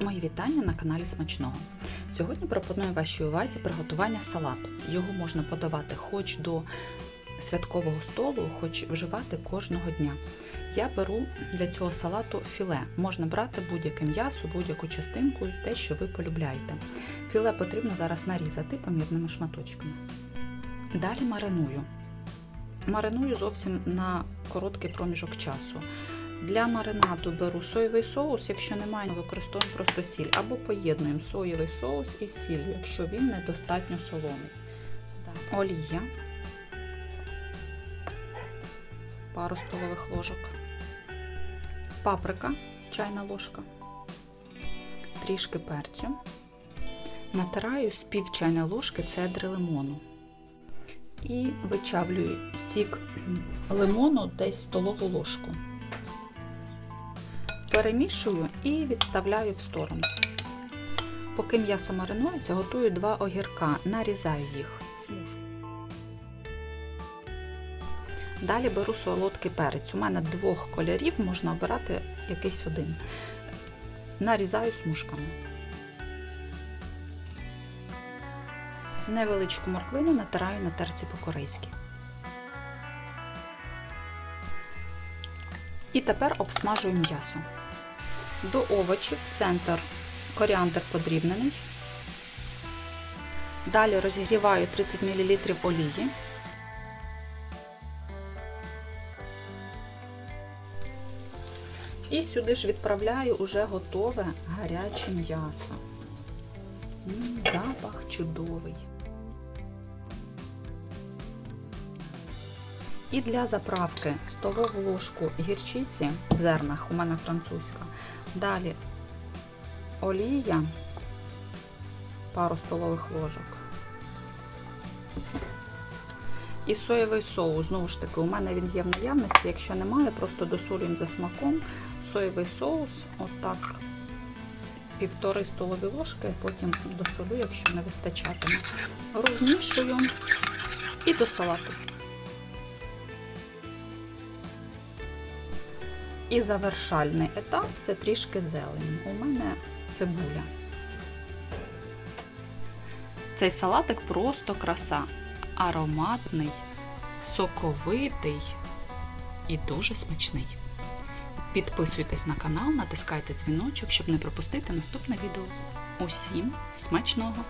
Мої вітання на каналі Смачного. Сьогодні пропоную вашій увазі приготування салату. Його можна подавати хоч до святкового столу, хоч вживати кожного дня. Я беру для цього салату філе. Можна брати будь-яке м'ясо, будь-яку частинку, те, що ви полюбляєте. Філе потрібно зараз нарізати помірними шматочками. Далі мариную. Мариную зовсім на короткий проміжок часу. Для маринаду беру соєвий соус, якщо немає, використовуємо просто сіль. Або поєднуємо соєвий соус із сіллю, якщо він недостатньо солоний. Олія, пару столових ложок, паприка, чайна ложка, трішки перцю. Натираю з пів чайної ложки цедри лимону. І вичавлюю сік лимону десь столову ложку перемішую і відставляю в сторону. Поки м'ясо маринується, готую два огірка, нарізаю їх. Далі беру солодкий перець. У мене двох кольорів можна обирати якийсь один. Нарізаю смужками. Невеличку морквину натираю на терці по-корейськи. І тепер обсмажую м'ясо. До овочів центр коріандр подрібнений. Далі розігріваю 30 мл олії. І сюди ж відправляю уже готове гаряче м'ясо. Запах чудовий. І для заправки столову ложку гірчиці в зернах, у мене французька. Далі олія, пару столових ложок. І соєвий соус, знову ж таки, у мене він є в наявності. Якщо немає, просто досолюємо за смаком. Соєвий соус, отак, півтори столові ложки, потім досолю, якщо не вистачатиме. Розмішую і до салату. І завершальний етап це трішки зелені. У мене цибуля. Цей салатик просто краса. Ароматний, соковитий і дуже смачний. Підписуйтесь на канал, натискайте дзвіночок, щоб не пропустити наступне відео. Усім смачного!